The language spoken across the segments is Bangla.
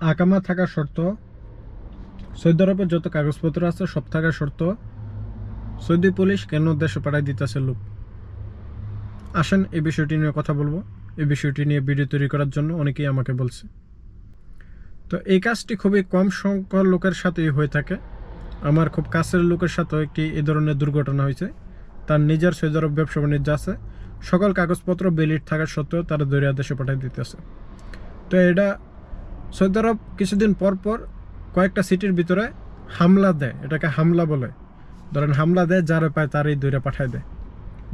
আকামা থাকা শর্ত, সৌদি আরবের যত কাগজপত্র আছে সব থাকা শর্ত, সৌদি পুলিশ কেন দেশে পাঠাই দিতেছে লোক? আসেন, এই বিষয়টি নিয়ে কথা বলব। এই বিষয়টি নিয়ে ভিডিও তৈরি করার জন্য অনেকেই আমাকে বলছে। তো এই কাজটি খুবই কম সংখ্যক লোকের সাথেই হয়ে থাকে। আমার খুব কাছের লোকের সাথেও একটি এ ধরনের দুর্ঘটনা হয়েছে। তার নিজের সৌদি আরব ব্যবসা বাণিজ্য আছে। সকল কাগজপত্র বেলিট থাকা সত্ত্বেও তারা দরিয়া দেশে পাঠিয়ে দিতেছে। তো এটা সৌদি আরব কিছুদিন পর পর কয়েকটা সিটির ভিতরে হামলা দেয়, এটাকে হামলা বলে। ধরেন হামলা দেয়, যারা পায় তারই দূরে পাঠায় দেয়।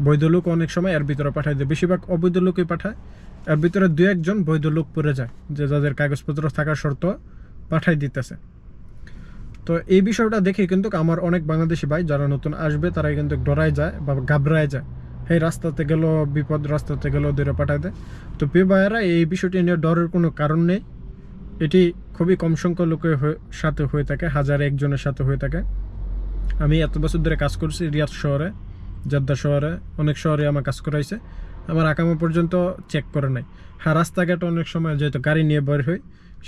বৈধ লোক অনেক সময় এর ভিতরে পাঠায় দেয়। বেশিরভাগ অবৈধ লোকই পাঠায়। এর ভিতরে দু একজন বৈধ লোক পড়ে যায়, যে যাদের কাগজপত্র থাকার শর্ত পাঠাই দিতেছে। তো এই বিষয়টা দেখে কিন্তু আমার অনেক বাংলাদেশি ভাই যারা নতুন আসবে তারা কিন্তু ডরায় যায় বা ঘাবড়ায় যায়। এই রাস্তাতে গেল, বিপদ, রাস্তাতে গেল দূরে পাঠায় দেয়। তো প্রিয় ভাইয়েরা, এই বিষয়টি নিয়ে ডরের কোনো কারণ নেই। এটি খুবই কম সংখ্যক লোকের সাথে হয়ে থাকে, হাজার একজনের সাথে হয়ে থাকে। আমি এত বছর ধরে কাজ করছি রিয়াদ শহরে, জেদ্দা শহরে, অনেক শহরে আমার কাজ করাইছে। আমার আকামা পর্যন্ত চেক করে নাই। হ্যাঁ রাস্তাঘাটে অনেক সময় যেহেতু গাড়ি নিয়ে বের হই,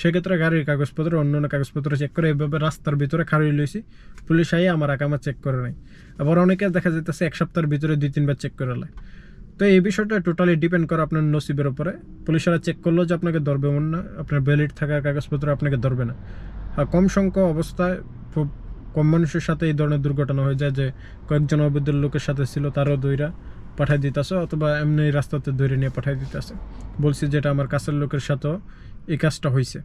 সেক্ষেত্রে গাড়ির কাগজপত্র, অন্য অন্য কাগজপত্র চেক করে এইভাবে রাস্তার ভিতরে খাড়ি লইছি। পুলিশ আই আমার আকামা চেক করে নাই। আবার অনেকে দেখা যাইতেছে এক সপ্তাহের ভিতরে দুই, তিনবার চেক করে লাই তো এই বিষয়টা টোটালি ডিপেন্ড করে আপনার নসিবের উপরে। পুলিশেরা চেক করল যে আপনাকে ধরবে এমন না, আপনার ভ্যালিড থাকা কাগজপত্র আপনাকে ধরবে না। আর কম সংখ্যক অবস্থায় খুব কম মানুষের সাথে এই ধরনের দুর্ঘটনা হয়ে যায় যে কয়েকজন অবৈধ লোকের সাথে ছিল, তারও দইরা পাঠাই দিতেছে অথবা এমনি রাস্তাতে ধরে নিয়ে পাঠাই দিতেছে। বলছি যেটা আমার কাছের লোকের সাথেও এই কাজটা হয়েছে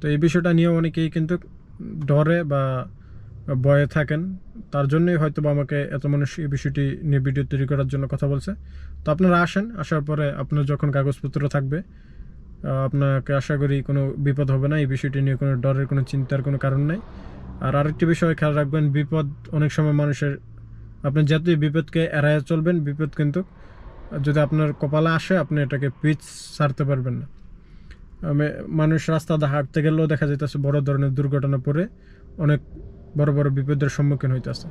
তো এই বিষয়টা নিয়ে অনেকেই কিন্তু ডরে বা ভয়ে থাকেন। তার জন্যই হয়তো বা আমাকে এত মানুষ এই বিষয়টি নিয়ে ভিডিও তৈরি করার জন্য কথা বলছে। তো আপনারা আসেন, আসার পরে আপনার যখন কাগজপত্র থাকবে আপনাকে আশা করি কোনো বিপদ হবে না। এই বিষয়টি নিয়ে কোনো ডরের, কোনো চিন্তার কোনো কারণ নেই। আর আরেকটি বিষয় খেয়াল রাখবেন, বিপদ অনেক সময় মানুষের, আপনি যতই বিপদকে এড়ায় চলবেন, বিপদ কিন্তু যদি আপনার কপালে আসে, আপনি এটাকে পিচ ছাড়তে পারবেন না। মানুষ রাস্তাতে হাঁটতে গেলেও দেখা যাইতেছে বড় ধরনের দুর্ঘটনা পড়ে, অনেক বড় বড় বিপদের সম্মুখীন হইতেছে।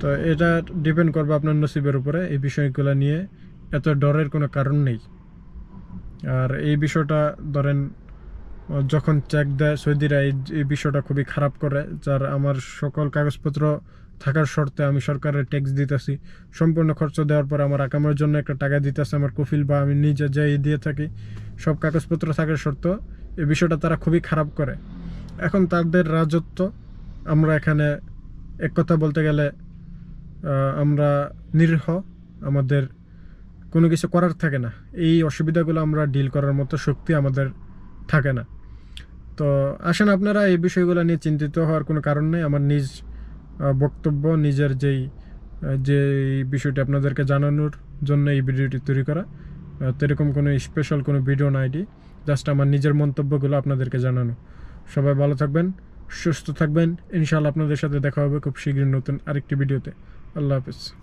তো এটা ডিপেন্ড করবে আপনার নসিবের উপরে। এই বিষয়গুলো নিয়ে এত ডরের কোনো কারণ নেই। আর এই বিষয়টা ধরেন, যখন চেক দেয় সৌদিরা, এই বিষয়টা খুবই খারাপ করে, যার আমার সকল কাগজপত্র থাকার শর্তে আমি সরকারের ট্যাক্স দিতেছি। সম্পূর্ণ খরচ দেওয়ার পর আমার আকামের জন্য একটা টাকা দিতেছে আমার কফিল বা আমি নিজে যাই দিয়ে থাকি, সব কাগজপত্র থাকার শর্ত। এই বিষয়টা তারা খুবই খারাপ করে। এখন তাদের রাজত্ব আমরা এখানে এক কথা বলতে গেলে আমরা নিরীহ, আমাদের কোনো কিছু করার থাকে না। এই অসুবিধাগুলো আমরা ডিল করার মতো শক্তি আমাদের থাকে না। তো আসেন আপনারা এই বিষয়গুলো নিয়ে চিন্তিত হওয়ার কোনো কারণ নেই। আমার নিজ বক্তব্য, নিজের যেই যে বিষয়টি আপনাদেরকে জানানোর জন্য এই ভিডিওটি তৈরি করা তো এরকম কোনো স্পেশাল কোনো ভিডিও না এটি। জাস্ট আমার নিজের মন্তব্যগুলো আপনাদেরকে জানানো। সবাই ভালো থাকবেন। সুস্থ থাকবেন। ইনশাআল্লাহ আপনাদের সাথে দেখা হবে খুব শীঘ্রই নতুন আরেকটি ভিডিওতে। আল্লাহ হাফিজ।